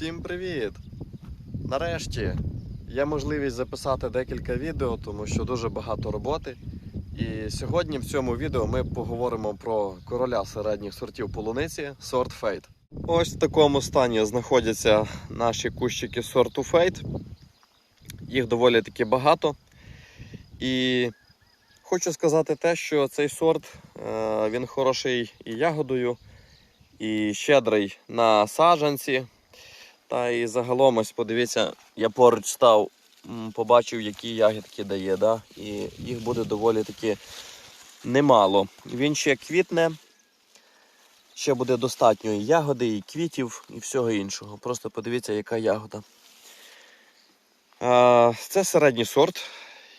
Всім привіт! Нарешті є можливість записати декілька відео, тому що дуже багато роботи. І сьогодні в цьому відео ми поговоримо про короля середніх сортів полуниці сорт Fate. Ось в такому стані знаходяться наші кущики сорту Fate. Їх доволі таки багато. І хочу сказати те, що цей сорт е, він хороший і ягодою, і щедрий на саджанці. Та і загалом ось подивіться, я поруч став, побачив, які ягідки дає. Да? І їх буде доволі таки немало. Він ще квітне, ще буде достатньо і ягоди, і квітів, і всього іншого. Просто подивіться, яка ягода. Це середній сорт.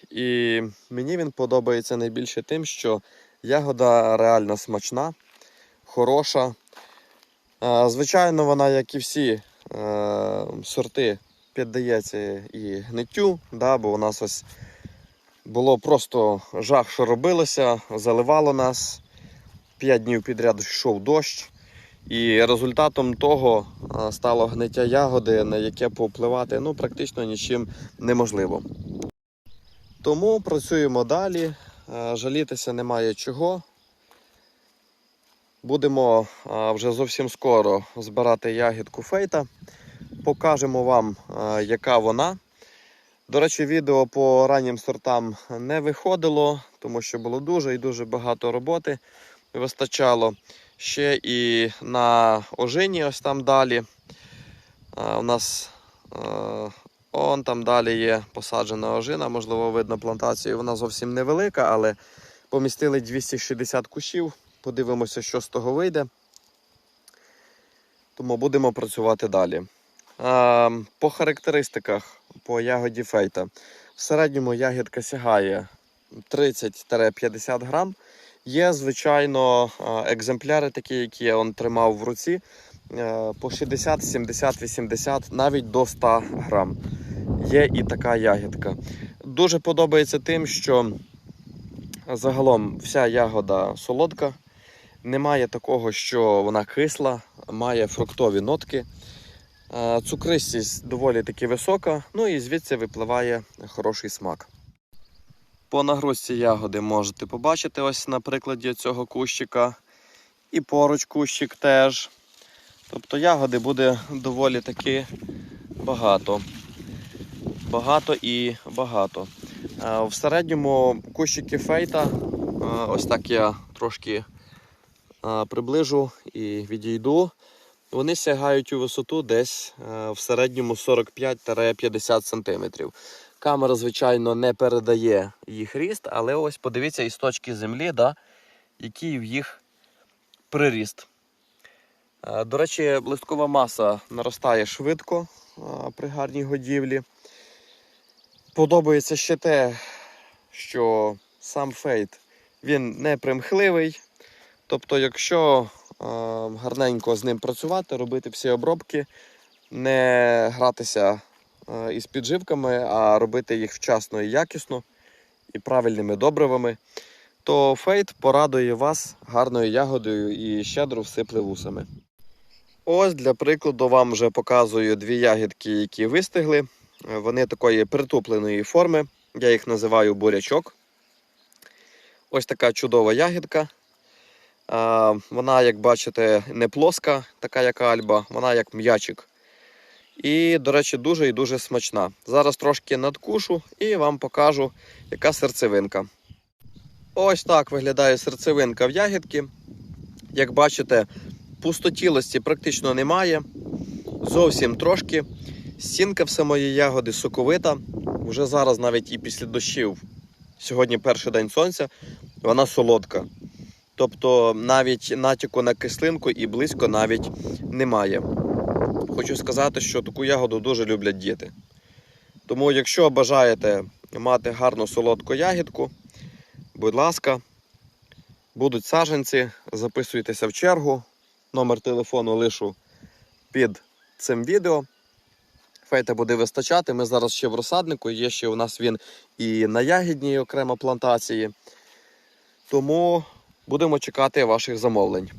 І мені він подобається найбільше тим, що ягода реально смачна, хороша. Звичайно, вона, як і всі сорти, піддається і гниттю, да, бо у нас ось було просто жах, що робилося, заливало нас. П'ять днів підряд йшов дощ. І результатом того е, стало гниття ягоди, на яке повпливати ну, практично нічим неможливо. Тому працюємо далі, е, жалітися немає чого. Будемо вже зовсім скоро збирати ягідку фейта. Покажемо вам, яка вона. До речі, відео по раннім сортам не виходило, тому що було дуже і дуже багато роботи вистачало. Ще і на ожині, ось там далі. У нас он там далі є посаджена ожина, можливо, видно плантацію. Вона зовсім невелика, але помістили 260 кущів. Подивимося, що з того вийде. Тому будемо працювати далі. По характеристиках по ягоді фейта. В середньому ягідка сягає 30-50 грам. Є, звичайно, екземпляри, такі, які я тримав в руці, е, по 60, 70, 80, навіть до 100 грам. Є і така ягідка. Дуже подобається тим, що загалом вся ягода солодка. Немає такого, що вона кисла, має фруктові нотки. Цукристість доволі таки висока, ну і звідси випливає хороший смак. По нагрузці ягоди можете побачити ось на прикладі цього кущика. І поруч кущик теж. Тобто ягоди буде доволі таки багато. Багато і багато. В середньому кущики фейта, ось так я трошки приближу і відійду. Вони сягають у висоту десь е, в середньому 45-50 см. Камера, звичайно, не передає їх ріст, але ось подивіться із точки землі, да, який в їх приріст. Е, До речі, листкова маса наростає швидко е, при гарній годівлі. Подобається ще те, що сам фейт він не примхливий. Тобто, якщо е, гарненько з ним працювати, робити всі обробки, не гратися е, із підживками, а робити їх вчасно і якісно і правильними добривами, то фейт порадує вас гарною ягодою і щедро всипле вусами. Ось для прикладу вам вже показую дві ягідки, які вистигли. Вони такої притупленої форми. Я їх називаю бурячок. Ось така чудова ягідка. А, Вона, як бачите, не плоска, така як альба, вона як м'ячик. І, до речі, дуже і дуже смачна. Зараз трошки надкушу і вам покажу, яка серцевинка. Ось так виглядає серцевинка в ягідки. Як бачите, пустотілості практично немає. Зовсім трошки. Стінка в самої ягоди соковита. Вже зараз, навіть і після дощів, сьогодні перший день сонця, вона солодка. Тобто навіть натяку на кислинку і близько навіть немає. Хочу сказати, що таку ягоду дуже люблять діти. Тому, якщо бажаєте мати гарну солодку ягідку, будь ласка, будуть саджанці, записуйтеся в чергу. Номер телефону лишу під цим відео. Фейта буде вистачати. Ми зараз ще в розсаднику, є ще у нас він і на ягідній окремо плантації. Тому будемо чекати ваших замовлень.